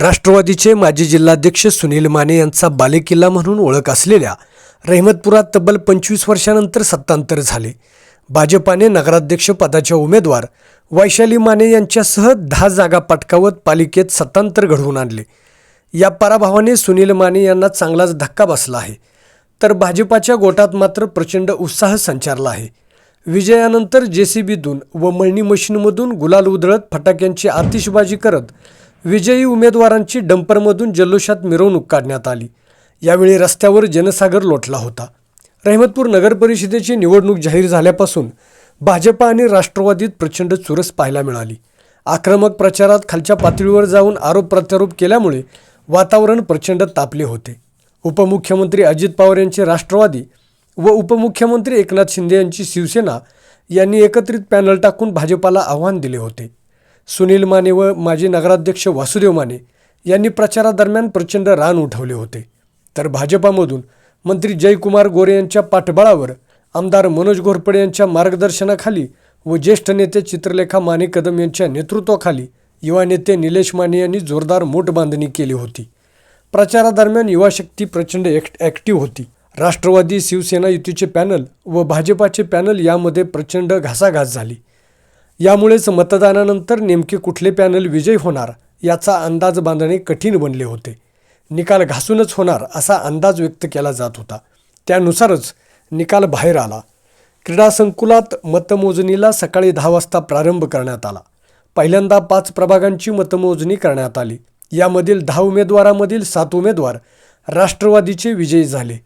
राष्ट्रवादीचे माजी जिल्हाध्यक्ष सुनील माने यांचा बालेकिल्ला म्हणून ओळख असलेल्या रहमतपुरात तब्बल पंचवीस वर्षानंतर सत्तांतर झाले. भाजपाने नगराध्यक्ष पदाच्या उमेदवार वैशाली माने यांच्यासह दहा जागा पटकावत पालिकेत सत्तांतर घडवून आणले. या पराभवाने सुनील माने यांना चांगलाच धक्का बसला आहे. तर भाजपाच्या गोटात मात्र प्रचंड उत्साह संचारला आहे. विजयानंतर जे सी बीतून व मळणी मशीनमधून गुलाल उधळत फटाक्यांची आतिषबाजी करत विजयी उमेदवारांची डंपरमधून जल्लोषात मिरवणूक काढण्यात आली. यावेळी रस्त्यावर जनसागर लोटला होता. रहमतपूर नगर परिषदेची निवडणूक जाहीर झाल्यापासून भाजपा आणि राष्ट्रवादीत प्रचंड चुरस पाहायला मिळाली. आक्रमक प्रचारात खालच्या पातळीवर जाऊन आरोप प्रत्यारोप केल्यामुळे वातावरण प्रचंड तापले होते. उपमुख्यमंत्री अजित पवार यांचे राष्ट्रवादी व उपमुख्यमंत्री एकनाथ शिंदे यांची शिवसेना यांनी एकत्रित पॅनल टाकून भाजपाला आव्हान दिले होते. सुनील माने व माजी नगराध्यक्ष वासुदेव माने यांनी प्रचारादरम्यान प्रचंड रान उठवले होते. तर भाजपामधून मंत्री जयकुमार गोरे यांच्या पाठबळावर आमदार मनोज घोरपडे यांच्या मार्गदर्शनाखाली व ज्येष्ठ नेते चित्रलेखा माने कदम यांच्या नेतृत्वाखाली युवा नेते निलेश माने यांनी जोरदार मोठ बांधणी केली होती. प्रचारादरम्यान युवा शक्ती प्रचंड ॲक्ट ॲक्टिव्ह होती. राष्ट्रवादी शिवसेना युतीचे पॅनल व भाजपाचे पॅनल यामध्ये प्रचंड घासाघास झाली. यामुळेच मतदानानंतर नेमके कुठले पॅनल विजयी होणार याचा अंदाज बांधणे कठीण बनले होते. निकाल घासूनच होणार असा अंदाज व्यक्त केला जात होता. त्यानुसारच निकाल बाहेर आला. क्रीडा संकुलात मतमोजणीला सकाळी दहा वाजता प्रारंभ करण्यात आला. पहिल्यांदा पाच प्रभागांची मतमोजणी करण्यात आली. यामधील दहा उमेदवारामधील सात उमेदवार राष्ट्रवादीचे विजयी झाले.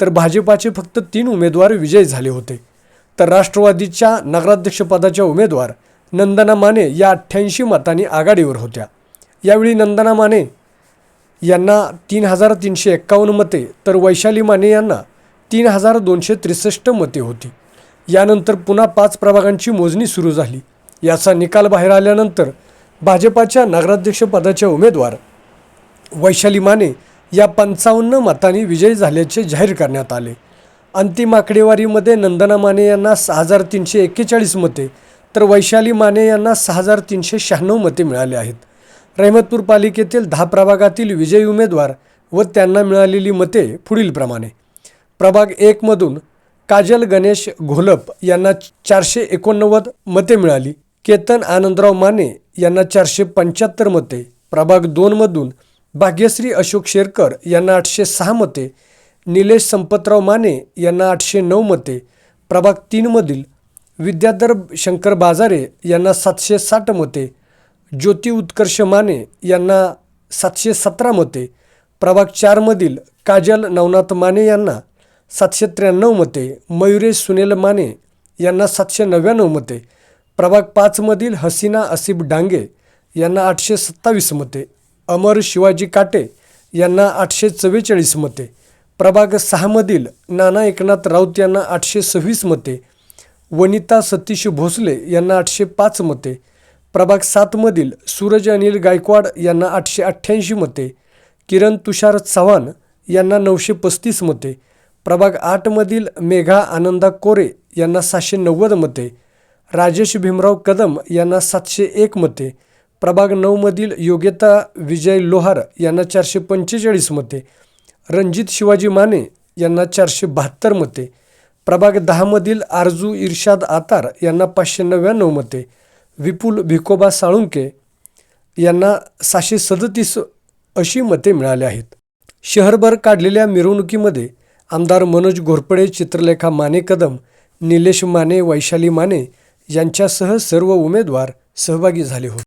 तर भाजपाचे फक्त तीन उमेदवार विजयी झाले होते. तर राष्ट्रवादीच्या नगराध्यक्षपदाच्या उमेदवार नंदना माने या अठ्ठ्याऐंशी मतांनी आघाडीवर होत्या. यावेळी नंदना माने यांना तीन हजार तीनशे एक्कावन्न मते तर वैशाली माने यांना तीन हजार दोनशे त्रेसष्ट मते होती. यानंतर पुन्हा पाच प्रभागांची मोजणी सुरू झाली. याचा निकाल बाहेर आल्यानंतर भाजपाच्या नगराध्यक्षपदाच्या उमेदवार वैशाली माने या पंचावन्न मतांनी विजयी झाल्याचे जाहीर करण्यात आले. अंतिम आकडेवारीमध्ये नंदना माने यांना सहा हजार तीनशे एक्केचाळीस मते तर वैशाली माने यांना सहा हजार तीनशे शहाण्णव मते मिळाले आहेत. रहमतपूर पालिकेतील दहा प्रभागातील विजयी उमेदवार व त्यांना मिळालेली मते पुढीलप्रमाणे प्रभाग एकमधून काजल गणेश घोलप यांना चारशे एकोणनव्वद मते मिळाली. केतन आनंदराव माने यांना चारशे पंच्याहत्तर मते. प्रभाग दोनमधून भाग्यश्री अशोक शेरकर यांना आठशे सहा मते. निलेश संपतराव माने यांना आठशे नऊ मते प्रभाग तीनमधील विद्याधर शंकर बाजारे यांना सातशे साठ मते ज्योती उत्कर्ष माने यांना सातशे सतरा मते प्रभाग चारमधील काजल नवनाथ माने यांना सातशे त्र्याण्णव मते मयुरेश सुनील माने यांना सातशे नव्याण्णव मते प्रभाग पाचमधील हसीना असिब डांगे यांना आठशे सत्तावीस मते अमर शिवाजी काटे यांना आठशे चव्वेचाळीस मते. प्रभाग सहामधील नाना एकनाथ राऊत यांना आठशे सव्वीस मते वनिता सतीश भोसले यांना आठशे पाच मते प्रभाग सातमधील सूरज अनिल गायकवाड यांना आठशे अठ्ठ्याऐंशी मते किरण तुषार चव्हाण यांना नऊशे पस्तीस मते प्रभाग आठमधील मेघा आनंदा कोरे यांना सातशे नव्वद मते राजेश भीमराव कदम यांना सातशे एक मते प्रभाग नऊमधील योग्यता विजय लोहार यांना चारशे पंचेचाळीस मते रणजित शिवाजी माने यांना चारशे बहात्तर मते प्रभाग दहामधील आरजू इर्शाद आतार यांना पाचशे नव्याण्णव मते विपुल भिकोबा साळुंके यांना सहाशे सदतीस अशी मते मिळाली आहेत. शहरभर काढलेल्या मिरवणुकीमध्ये आमदार मनोज घोरपडे चित्रलेखा माने कदम निलेश माने वैशाली माने यांच्यासह सर्व उमेदवार सहभागी झाले होते.